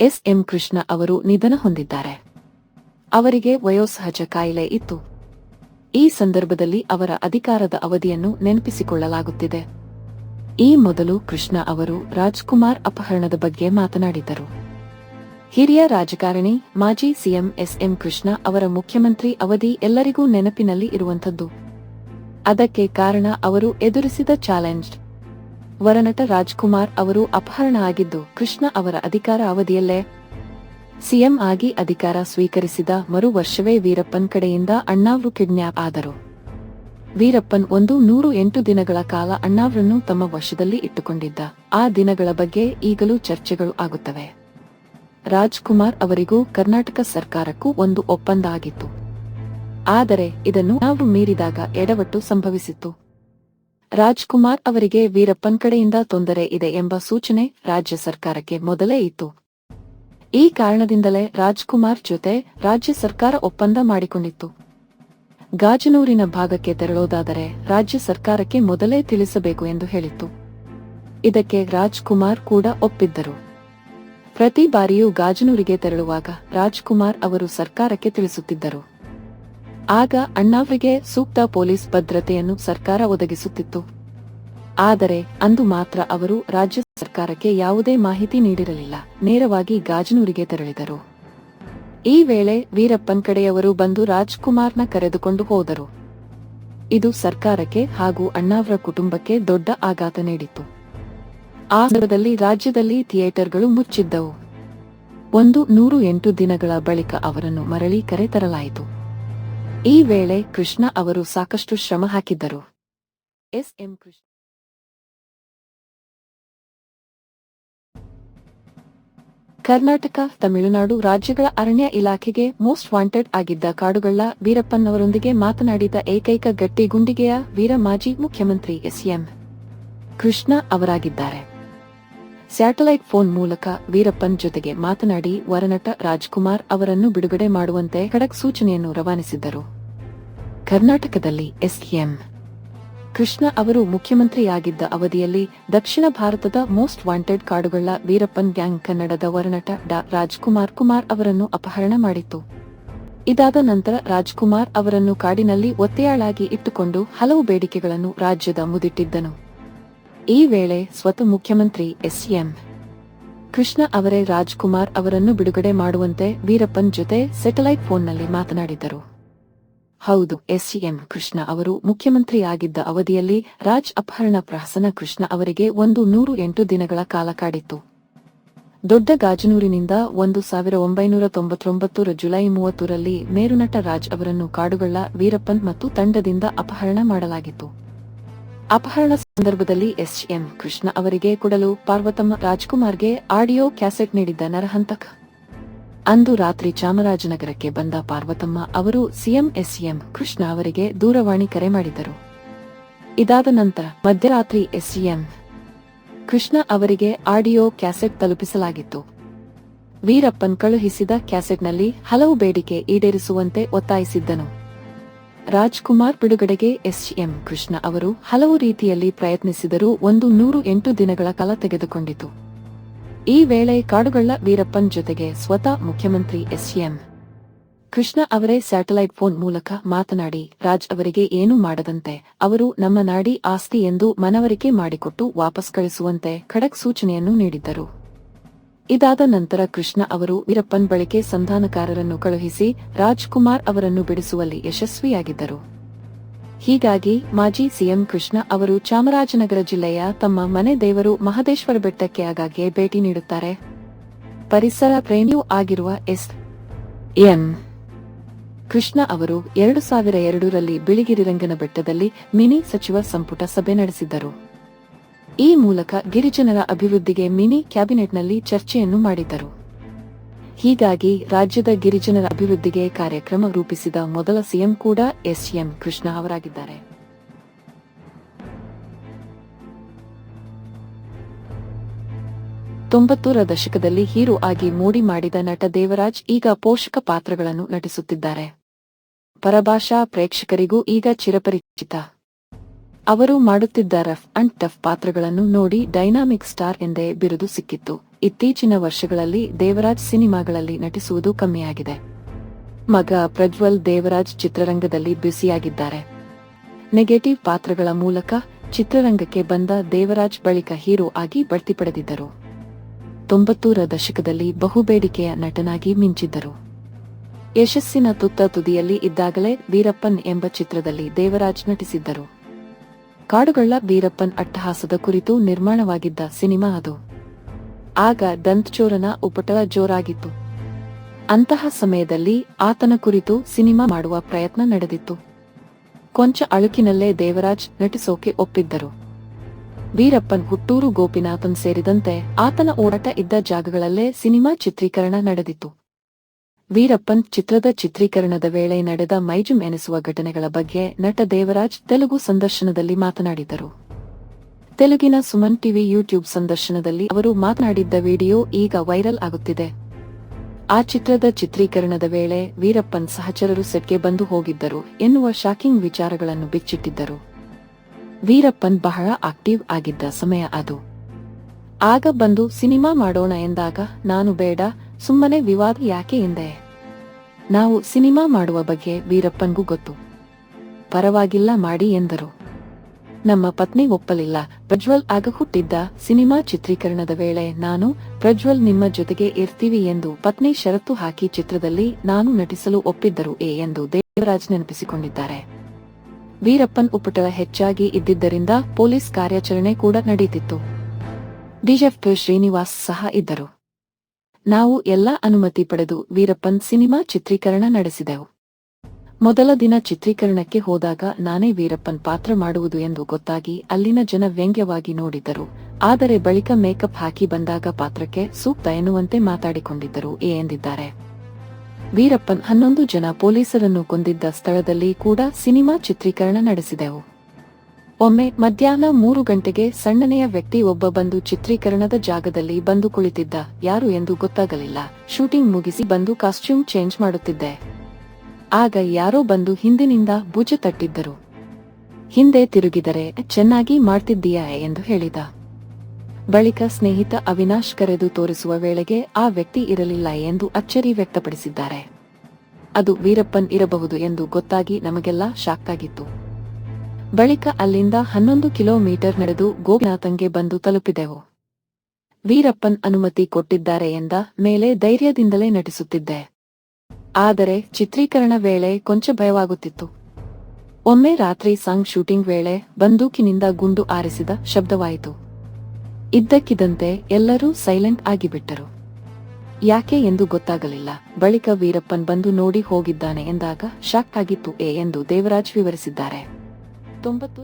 S M Krishna ಅವರು ನಿಧನ ಹೊಂದಿದ್ದಾರೆ. ಅವರಿಗೆ ವಯೋಸಹಜ ಕಾಯಿಲೆ ಇತ್ತು. ಈ ಸಂದರ್ಭದಲ್ಲಿ ಅವರ ಅಧಿಕಾರದ ಅವಧಿಯನ್ನು ನೆನಪಿಸಿಕೊಳ್ಳಲಾಗುತ್ತಿದೆ. ಈ ಮೊದಲು ಕೃಷ್ಣ ಅವರು ರಾಜ್ಕುಮಾರ್ ಅಪಹರಣದ ಬಗ್ಗೆ ಮಾತನಾಡಿದ್ದರು ಹಿರಿಯ ರಾಜಕಾರಣಿ ಮಾಜಿ ಸಿಎಂ ಎಸ್ ಎಂ ಕೃಷ್ಣ ಅವರ ಮುಖ್ಯಮಂತ್ರಿ ಅವಧಿ ಎಲ್ಲರಿಗೂ ನೆನಪಿನಲ್ಲಿ ಇರುವಂಥದ್ದು. ಅದಕ್ಕೆ ಕಾರಣ ಅವರು ಎದುರಿಸಿದ ಚಾಲೆಂಜ್. ವರನಟ ರಾಜ್ಕುಮಾರ್ ಅವರು ಅಪಹರಣ ಆಗಿದ್ದು ಕೃಷ್ಣ ಅವರ ಅಧಿಕಾರ ಅವಧಿಯಲ್ಲೇ ಸಿಎಂ ಆಗಿ ಅಧಿಕಾರ ಸ್ವೀಕರಿಸಿದ ಮರು ವರ್ಷವೇ ವೀರಪ್ಪನ್ ಕಡೆಯಿಂದ ಅಣ್ಣಾವ್ರು ಕಿಡ್ನ್ಯಾಪ್ ಆದರು. ವೀರಪ್ಪನ್ ಒಂದು ನೂರು ಎಂಟು ದಿನಗಳ ಕಾಲ ಅಣ್ಣಾವ್ರನ್ನು ತಮ್ಮ ವಶದಲ್ಲಿ ಇಟ್ಟುಕೊಂಡಿದ್ದ. ಆ ದಿನಗಳ ಬಗ್ಗೆ ಈಗಲೂ ಚರ್ಚೆಗಳು ಆಗುತ್ತವೆ. ರಾಜ್ಕುಮಾರ್ ಅವರಿಗೂ ಕರ್ನಾಟಕ ಸರ್ಕಾರಕ್ಕೂ ಒಂದು ಒಪ್ಪಂದ ಆಗಿತ್ತು. ಆದರೆ ಇದನ್ನು ನಾವು ಮೀರಿದಾಗ ಎಡವಟ್ಟು ಸಂಭವಿಸಿತ್ತು. ರಾಜ್ಕುಮಾರ್ ಅವರಿಗೆ ವೀರಪ್ಪನ್ ಕಡೆಯಿಂದ ತೊಂದರೆ ಇದೆ ಎಂಬ ಸೂಚನೆ ರಾಜ್ಯ ಸರ್ಕಾರಕ್ಕೆ ಮೊದಲೇ ಇತ್ತು. ಈ ಕಾರಣದಿಂದಲೇ ರಾಜ್ಕುಮಾರ್ ಜೊತೆ ರಾಜ್ಯ ಸರ್ಕಾರ ಒಪ್ಪಂದ ಮಾಡಿಕೊಂಡಿತ್ತು. ಗಾಜನೂರಿನ ಭಾಗಕ್ಕೆ ತೆರಳೋದಾದರೆ ರಾಜ್ಯ ಸರ್ಕಾರಕ್ಕೆ ಮೊದಲೇ ತಿಳಿಸಬೇಕು ಎಂದು ಹೇಳಿತ್ತು. ಇದಕ್ಕೆ ರಾಜ್ಕುಮಾರ್ ಕೂಡ ಒಪ್ಪಿದ್ದರು. ಪ್ರತಿ ಬಾರಿಯೂ ಗಾಜನೂರಿಗೆ ತೆರಳುವಾಗ ರಾಜ್ಕುಮಾರ್ ಅವರು ಸರ್ಕಾರಕ್ಕೆ ತಿಳಿಸುತ್ತಿದ್ದರು. ಆಗ ಅಣ್ಣಾವ್ರಿಗೆ ಸೂಕ್ತ ಪೊಲೀಸ್ ಭದ್ರತೆಯನ್ನು ಸರ್ಕಾರ ಒದಗಿಸುತ್ತಿತ್ತು. ಆದರೆ ಅಂದು ಮಾತ್ರ ಅವರು ರಾಜ್ಯ ಸರ್ಕಾರಕ್ಕೆ ಯಾವುದೇ ಮಾಹಿತಿ ನೀಡಿರಲಿಲ್ಲ. ನೇರವಾಗಿ ಗಾಜನೂರಿಗೆ ತೆರಳಿದರು. ಈ ವೇಳೆ ವೀರಪ್ಪನ್ ಕಡೆಯವರು ಬಂದು ರಾಜ್ಕುಮಾರ್ನ ಕರೆದುಕೊಂಡು ಹೋದರು. ಇದು ಸರ್ಕಾರಕ್ಕೆ ಹಾಗೂ ಅಣ್ಣಾವ್ರ ಕುಟುಂಬಕ್ಕೆ ದೊಡ್ಡ ಆಘಾತ ನೀಡಿತು ಆ ಸಂದರ್ಭದಲ್ಲಿ ರಾಜ್ಯದಲ್ಲಿ ಥಿಯೇಟರ್ಗಳು ಮುಚ್ಚಿದ್ದವು. ಒಂದು ನೂರು ಎಂಟು ದಿನಗಳ ಬಳಿಕ ಅವರನ್ನು ಮರಳಿ ಕರೆತರಲಾಯಿತು ಈ ವೇಳೆ ಕೃಷ್ಣ ಅವರು ಸಾಕಷ್ಟು ಶ್ರಮ ಹಾಕಿದ್ದರು. ಎಸ್. ಎಂ. ಕೃಷ್ಣ. ಕರ್ನಾಟಕ, ತಮಿಳುನಾಡು ರಾಜ್ಯಗಳ ಅರಣ್ಯ ಇಲಾಖೆಗೆ ಮೋಸ್ಟ್ ವಾಂಟೆಡ್ ಆಗಿದ್ದ ಕಾಡುಗಳ ವೀರಪ್ಪನವರೊಂದಿಗೆ ಮಾತನಾಡಿದ ಏಕೈಕ ಗಟ್ಟಿ ಗುಂಡಿಗೆಯ ವೀರ ಮಾಜಿ ಮುಖ್ಯಮಂತ್ರಿ ಎಸ್ಎಂ ಕೃಷ್ಣ ಅವರಾಗಿದ್ದಾರೆ. ಸ್ಯಾಟಲೈಟ್ ಫೋನ್ ಮೂಲಕ ವೀರಪ್ಪನ್ ಜೊತೆಗೆ ಮಾತನಾಡಿ ವರನಟ ರಾಜ್ಕುಮಾರ್ ಅವರನ್ನು ಬಿಡುಗಡೆ ಮಾಡುವಂತೆ ಖಡಕ್ ಸೂಚನೆಯನ್ನು ರವಾನಿಸಿದ್ದರು. ಕರ್ನಾಟಕದಲ್ಲಿ ಎಸ್ಎಂ. ಕೃಷ್ಣ ಅವರು ಮುಖ್ಯಮಂತ್ರಿಯಾಗಿದ್ದ ಅವಧಿಯಲ್ಲಿ ದಕ್ಷಿಣ ಭಾರತದ ಮೋಸ್ಟ್ ವಾಂಟೆಡ್ ಕಾಡುಗಳ ವೀರಪ್ಪನ್ ಗ್ಯಾಂಗ್ ಕನ್ನಡದ ವರನಟ ಡಾ. ರಾಜ್ಕುಮಾರ್ ಕುಮಾರ್ ಅವರನ್ನು ಅಪಹರಣ ಮಾಡಿತ್ತು. ಇದಾದ ನಂತರ ರಾಜ್ಕುಮಾರ್ ಅವರನ್ನು ಕಾಡಿನಲ್ಲಿ ಒತ್ತೆಯಾಳಾಗಿ ಇಟ್ಟುಕೊಂಡು ಹಲವು ಬೇಡಿಕೆಗಳನ್ನು ರಾಜ್ಯದ ಮುದಿಟ್ಟಿದ್ದನು. ಈ ವೇಳೆ ಸ್ವತಃ ಮುಖ್ಯಮಂತ್ರಿ ಎಸ್ಎಂ. ಕೃಷ್ಣ ಅವರೇ ರಾಜ್ಕುಮಾರ್ ಅವರನ್ನು ಬಿಡುಗಡೆ ಮಾಡುವಂತೆ ವೀರಪ್ಪನ್ ಜೊತೆ ಸೆಟಲೈಟ್ ಫೋನ್ನಲ್ಲಿ ಮಾತನಾಡಿದ್ದರು ಹೌದು, ಎಸ್ಸಿಎಂ ಕೃಷ್ಣ ಅವರು ಮುಖ್ಯಮಂತ್ರಿಯಾಗಿದ್ದ ಅವಧಿಯಲ್ಲಿ ರಾಜ್ ಅಪಹರಣ ಪ್ರಹಸನ ಕೃಷ್ಣ ಅವರಿಗೆ ಒಂದು ನೂರು ಎಂಟು ದಿನಗಳ ಕಾಲ ಕಾಡಿತ್ತು. ದೊಡ್ಡ ಗಾಜನೂರಿನಿಂದ ಒಂದು ಸಾವಿರ ಒಂಬೈನೂರ ತೊಂಬತ್ತೊಂಬತ್ತರ ಜುಲೈ ಮೂವತ್ತರಲ್ಲಿ ಮೇರುನಟ ರಾಜ್ ಅವರನ್ನು ಕಾಡುಗಳ ವೀರಪ್ಪನ್ ಮತ್ತು ತಂಡದಿಂದ ಅಪಹರಣ ಮಾಡಲಾಗಿತ್ತು. ಅಪಹರಣ ಸಂದರ್ಭದಲ್ಲಿ ಎಸ್ಎಂ ಕೃಷ್ಣ ಅವರಿಗೆ ಕೊಡಲು ಪಾರ್ವತಮ್ಮ ರಾಜ್ಕುಮಾರ್ಗೆ ಆಡಿಯೋ ಕ್ಯಾಸೆಟ್ ನೀಡಿದ್ದ ನರಹಂತಕ ಅಂದು ರಾತ್ರಿ ಚಾಮರಾಜನಗರಕ್ಕೆ ಬಂದ ಪಾರ್ವತಮ್ಮ ಅವರು ಸಿಎಂ ಎಸ್ಸಿಎಂ ಕೃಷ್ಣ ಅವರಿಗೆ ದೂರವಾಣಿ ಕರೆ ಮಾಡಿದರು. ಇದಾದ ನಂತರ ಮಧ್ಯರಾತ್ರಿ ಎಸ್ಸಿಎಂ ಕೃಷ್ಣ ಅವರಿಗೆ ಆಡಿಯೋ ಕ್ಯಾಸೆಟ್ ತಲುಪಿಸಲಾಗಿತ್ತು. ವೀರಪ್ಪನ್ ಕಳುಹಿಸಿದ ಕ್ಯಾಸೆಟ್ನಲ್ಲಿ ಹಲವು ಬೇಡಿಕೆ ಈಡೇರಿಸುವಂತೆ ಒತ್ತಾಯಿಸಿದ್ದನು. ರಾಜ್ಕುಮಾರ್ ಬಿಡುಗಡೆಗೆ ಎಸ್ಎಂ ಕೃಷ್ಣ ಅವರು ಹಲವು ರೀತಿಯಲ್ಲಿ ಪ್ರಯತ್ನಿಸಿದರೂ ಒಂದು ನೂರು ಎಂಟು ದಿನಗಳ ಕಾಲ ತೆಗೆದುಕೊಂಡಿತು. ಈ ವೇಳೆ ಕಾಡುಗಳ ವೀರಪ್ಪನ್ ಜೊತೆಗೆ ಸ್ವತಃ ಮುಖ್ಯಮಂತ್ರಿ ಎಸ್ಎಂ. ಕೃಷ್ಣ ಅವರೇ ಸ್ಯಾಟಲೈಟ್ ಫೋನ್ ಮೂಲಕ ಮಾತನಾಡಿ, ರಾಜ್ ಅವರಿಗೆ ಏನೂ ಮಾಡದಂತೆ, ಅವರು ನಮ್ಮ ನಾಡಿ ಆಸ್ತಿ ಎಂದು ಮನವರಿಕೆ ಮಾಡಿಕೊಟ್ಟು ವಾಪಸ್ ಕಳಿಸುವಂತೆ ಖಡಕ್ ಸೂಚನೆಯನ್ನು ನೀಡಿದ್ದರು. ಇದಾದ ನಂತರ ಕೃಷ್ಣ ಅವರು ವೀರಪ್ಪನ್ ಬಳಿಕೆ ಸಂಧಾನಕಾರರನ್ನು ಕಳುಹಿಸಿ ರಾಜ್ಕುಮಾರ್ ಅವರನ್ನು ಬಿಡಿಸುವಲ್ಲಿ ಯಶಸ್ವಿಯಾಗಿದ್ದರು. ಹೀಗಾಗಿ ಮಾಜಿ ಸಿಎಂ ಕೃಷ್ಣ ಅವರು ಚಾಮರಾಜನಗರ ಜಿಲ್ಲೆಯ ತಮ್ಮ ಮನೆ ದೇವರು ಮಹದೇಶ್ವರ ಬೆಟ್ಟಕ್ಕೆ ಆಗಾಗ್ಗೆ ಭೇಟಿ ನೀಡುತ್ತಾರೆ. ಪರಿಸರ ಪ್ರೇಮಿಯೂ ಆಗಿರುವ ಎಸ್. ಎಂ. ಕೃಷ್ಣ ಅವರು ಎರಡು ಸಾವಿರ ಎರಡರಲ್ಲಿ ಬಿಳಿಗಿರಿರಂಗನ ಬೆಟ್ಟದಲ್ಲಿ ಮಿನಿ ಸಚಿವ ಸಂಪುಟ ಸಭೆ ನಡೆಸಿದ್ದರು. ಈ ಮೂಲಕ ಗಿರಿಜನರ ಅಭಿವೃದ್ಧಿಗೆ ಮಿನಿ ಕ್ಯಾಬಿನೆಟ್ನಲ್ಲಿ ಚರ್ಚೆಯನ್ನು ಮಾಡಿದ್ದರು. ಹೀಗಾಗಿ ರಾಜ್ಯದ ಗಿರಿಜನರ ಅಭಿವೃದ್ಧಿಗೆ ಕಾರ್ಯಕ್ರಮ ರೂಪಿಸಿದ ಮೊದಲ ಸಿಎಂ ಕೂಡ ಎಸ್ಎಂ ಕೃಷ್ಣ ಅವರಾಗಿದ್ದಾರೆ. ತೊಂಬತ್ತೂರ ದಶಕದಲ್ಲಿ ಹೀರೋ ಆಗಿ ಮೂಡಿ ಮಾಡಿದ ನಟ ದೇವರಾಜ್ ಈಗ ಪೋಷಕ ಪಾತ್ರಗಳನ್ನು ನಟಿಸುತ್ತಿದ್ದಾರೆ. ಪರಭಾಷಾ ಪ್ರೇಕ್ಷಕರಿಗೂ ಈಗ ಚಿರಪರಿಚಿತ. ಅವರು ಮಾಡುತ್ತಿದ್ದ ರಫ್ ಅಂಡ್ ಟಫ್ ಪಾತ್ರಗಳನ್ನು ನೋಡಿ ಡೈನಾಮಿಕ್ ಸ್ಟಾರ್ ಎಂದೇ ಬಿರುದು ಸಿಕ್ಕಿತ್ತು. ಇತ್ತೀಚಿನ ವರ್ಷಗಳಲ್ಲಿ ದೇವರಾಜ್ ಸಿನಿಮಾಗಳಲ್ಲಿ ನಟಿಸುವುದು ಕಮ್ಮಿಯಾಗಿದೆ. ಮಗ ಪ್ರಜ್ವಲ್ ದೇವರಾಜ್ ಚಿತ್ರರಂಗದಲ್ಲಿ ಬ್ಯುಸಿಯಾಗಿದ್ದಾರೆ. ನೆಗೆಟಿವ್ ಪಾತ್ರಗಳ ಮೂಲಕ ಚಿತ್ರರಂಗಕ್ಕೆ ಬಂದ ದೇವರಾಜ್ ಬಳಿಕ ಹೀರೋ ಆಗಿ ಬಡ್ತಿ ಪಡೆದಿದ್ದರು. ತೊಂಬತ್ತೂರ ದಶಕದಲ್ಲಿ ಬಹುಬೇಡಿಕೆಯ ನಟನಾಗಿ ಮಿಂಚಿದ್ದರು. ಯಶಸ್ಸಿನ ತುತ್ತ ತುದಿಯಲ್ಲಿ ಇದ್ದಾಗಲೇ ವೀರಪ್ಪನ್ ಎಂಬ ಚಿತ್ರದಲ್ಲಿ ದೇವರಾಜ್ ನಟಿಸಿದ್ದರು. ಕಾಡುಗಳ ವೀರಪ್ಪನ್ ಅಟ್ಟಹಾಸದ ಕುರಿತು ನಿರ್ಮಾಣವಾಗಿದ್ದ ಸಿನಿಮಾ ಅದು. ಆಗ ದಂತಚೋರನ ಉಪಟಳ ಜೋರಾಗಿತ್ತು. ಅಂತಹ ಸಮಯದಲ್ಲಿ ಆತನ ಕುರಿತು ಸಿನಿಮಾ ಮಾಡುವ ಪ್ರಯತ್ನ ನಡೆದಿತ್ತು. ಕೊಂಚ ಅಳುಕಿನಲ್ಲೇ ದೇವರಾಜ್ ನಟಿಸೋಕೆ ಒಪ್ಪಿದ್ದರು. ವೀರಪ್ಪನ್ ಹುಟ್ಟೂರು ಗೋಪಿನಾಥನ್ ಸೇರಿದಂತೆ ಆತನ ಓಡಾಟ ಇದ್ದ ಜಾಗಗಳಲ್ಲೇ ಸಿನಿಮಾ ಚಿತ್ರೀಕರಣ ನಡೆದಿತ್ತು. ವೀರಪ್ಪನ್ ಚಿತ್ರದ ಚಿತ್ರೀಕರಣದ ವೇಳೆ ನಡೆದ ಮೈಜುಮ್ ಎನಿಸುವ ಘಟನೆಗಳ ಬಗ್ಗೆ ನಟ ದೇವರಾಜ್ ತೆಲುಗು ಸಂದರ್ಶನದಲ್ಲಿ ಮಾತನಾಡಿದರು. ತೆಲುಗಿನ ಸುಮನ್ ಟಿವಿ ಯೂಟ್ಯೂಬ್ ಸಂದರ್ಶನದಲ್ಲಿ ಅವರು ಮಾತನಾಡಿದ್ದ ವಿಡಿಯೋ ಈಗ ವೈರಲ್ ಆಗುತ್ತಿದೆ. ಆ ಚಿತ್ರದ ಚಿತ್ರೀಕರಣದ ವೇಳೆ ವೀರಪ್ಪನ್ ಸಹಚರರು ಸೆಟ್ಗೆ ಬಂದು ಹೋಗಿದ್ದರು ಎನ್ನುವ ಶಾಕಿಂಗ್ ವಿಚಾರಗಳನ್ನು ಬಿಚ್ಚಿಟ್ಟಿದ್ದರು. ವೀರಪ್ಪನ್ ಬಹಳ ಆಕ್ಟಿವ್ ಆಗಿದ್ದ ಸಮಯ ಅದು. ಆಗ ಬಂದು ಸಿನಿಮಾ ಮಾಡೋಣ ಎಂದಾಗ, ನಾನು ಬೇಡ ಸುಮ್ಮನೆ ವಿವಾದ ಯಾಕೆ ಎಂದೆ? ನಾವು ಸಿನಿಮಾ ಮಾಡುವ ಬಗ್ಗೆ ವೀರಪ್ಪನ್ಗೂ ಗೊತ್ತು. ಪರವಾಗಿಲ್ಲ ಮಾಡಿ ಎಂದರು. ನಮ್ಮ ಪತ್ನಿ ಒಪ್ಪಲಿಲ್ಲ. ಪ್ರಜ್ವಲ್ ಆಗ ಹುಟ್ಟಿದ್ದ ಸಿನಿಮಾ ಚಿತ್ರೀಕರಣದ ವೇಳೆ ನಾನು, ಪ್ರಜ್ವಲ್ ನಿಮ್ಮ ಜೊತೆಗೆ ಇರ್ತೀವಿ ಎಂದು ಪತ್ನಿ ಷರತ್ತು ಹಾಕಿ ಚಿತ್ರದಲ್ಲಿ ನಾನು ನಟಿಸಲು ಒಪ್ಪಿದ್ದರು ಎ ಎಂದು ದೇವರಾಜ್ ನೆನಪಿಸಿಕೊಂಡಿದ್ದಾರೆ. ವೀರಪ್ಪನ್ ಉಪಟಳ ಹೆಚ್ಚಾಗಿ ಇದ್ದಿದ್ದರಿಂದ ಪೊಲೀಸ್ ಕಾರ್ಯಾಚರಣೆ ಕೂಡ ನಡೆಯುತ್ತಿತ್ತು ಡಿಜೆಫ್ ಶ್ರೀನಿವಾಸ್ ಸಹ ಇದ್ದರು. ನಾವು ಎಲ್ಲ ಅನುಮತಿ ಪಡೆದು ವೀರಪ್ಪನ್ ಸಿನಿಮಾ ಚಿತ್ರೀಕರಣ ನಡೆಸಿದೆವು. ಮೊದಲ ದಿನ ಚಿತ್ರೀಕರಣಕ್ಕೆ ಹೋದಾಗ ನಾನೇ ವೀರಪ್ಪನ್ ಪಾತ್ರ ಮಾಡುವುದು ಎಂದು ಗೊತ್ತಾಗಿ ಅಲ್ಲಿನ ಜನ ವ್ಯಂಗ್ಯವಾಗಿ ನೋಡಿದ್ದರು. ಆದರೆ ಬಳಿಕ ಮೇಕಪ್ ಹಾಕಿ ಬಂದಾಗ ಪಾತ್ರಕ್ಕೆ ಸೂಕ್ತ ಎನ್ನುವಂತೆ ಮಾತಾಡಿಕೊಂಡಿದ್ದರು ಎ ಎಂದಿದ್ದಾರೆ. ವೀರಪ್ಪನ್ ಹನ್ನೊಂದು ಜನ ಪೊಲೀಸರನ್ನು ಕೊಂದಿದ್ದ ಸ್ಥಳದಲ್ಲಿ ಕೂಡ ಸಿನಿಮಾ ಚಿತ್ರೀಕರಣ ನಡೆಸಿದೆವು. ಒಮ್ಮೆ ಮಧ್ಯಾಹ್ನ ಮೂರು ಗಂಟೆಗೆ ಸಣ್ಣನೆಯ ವ್ಯಕ್ತಿ ಒಬ್ಬ ಬಂದು ಚಿತ್ರೀಕರಣದ ಜಾಗದಲ್ಲಿ ಬಂದು ಕುಳಿತಿದ್ದ. ಯಾರು ಎಂದು ಗೊತ್ತಾಗಲಿಲ್ಲ. ಶೂಟಿಂಗ್ ಮುಗಿಸಿ ಬಂದು ಕಾಸ್ಟ್ಯೂಮ್ ಚೇಂಜ್ ಮಾಡುತ್ತಿದ್ದೆ. ಆಗ ಯಾರೋ ಬಂದು ಹಿಂದಿನಿಂದ ಭುಜ ತಟ್ಟಿದ್ದರು. ಹಿಂದೆ ತಿರುಗಿದರೆ, ಚೆನ್ನಾಗಿ ಮಾಡ್ತಿದ್ದೀಯಾ? ಎಂದು ಹೇಳಿದ. ಬಳಿಕ ಸ್ನೇಹಿತ ಅವಿನಾಶ್ ಕರೆದು ತೋರಿಸುವ ವೇಳೆಗೆ, ಆ ವ್ಯಕ್ತಿ ಇರಲಿಲ್ಲ ಎಂದು ಅಚ್ಚರಿ ವ್ಯಕ್ತಪಡಿಸಿದ್ದಾರೆ. ಅದು ವೀರಪ್ಪನ್ ಇರಬಹುದು ಎಂದು ಗೊತ್ತಾಗಿ ನಮಗೆಲ್ಲ ಶಾಕ್ ಆಗಿತ್ತು ಬಳಿಕ ಅಲ್ಲಿಂದ ಹನ್ನೊಂದು ಕಿಲೋಮೀಟರ್ ನಡೆದು ಗೋಪಿನಾಥಂಗೆ ಬಂದು ತಲುಪಿದೆವು. ವೀರಪ್ಪನ್ ಅನುಮತಿ ಕೊಟ್ಟಿದ್ದಾರೆ ಎಂದ ಮೇಲೆ ಧೈರ್ಯದಿಂದಲೇ ನಟಿಸುತ್ತಿದ್ದೆ. ಆದರೆ ಚಿತ್ರೀಕರಣ ವೇಳೆ ಕೊಂಚ ಭಯವಾಗುತ್ತಿತ್ತು. ಒಮ್ಮೆ ರಾತ್ರಿ ಸಾಂಗ್ ಶೂಟಿಂಗ್ ವೇಳೆ ಬಂದೂಕಿನಿಂದ ಗುಂಡು ಆರಿಸಿದ ಶಬ್ದವಾಯಿತು. ಇದ್ದಕ್ಕಿದ್ದಂತೆ ಎಲ್ಲರೂ ಸೈಲೆಂಟ್ ಆಗಿಬಿಟ್ಟರು. ಯಾಕೆ ಎಂದು ಗೊತ್ತಾಗಲಿಲ್ಲ. ಬಳಿಕ ವೀರಪ್ಪನ್ ಬಂದು ನೋಡಿ ಹೋಗಿದ್ದಾನೆ ಎಂದಾಗ ಶಾಕ್ ಆಗಿತ್ತು ಎ ಎಂದು ದೇವರಾಜ್ ವಿವರಿಸಿದ್ದಾರೆ. ತೊಂಬತ್ತು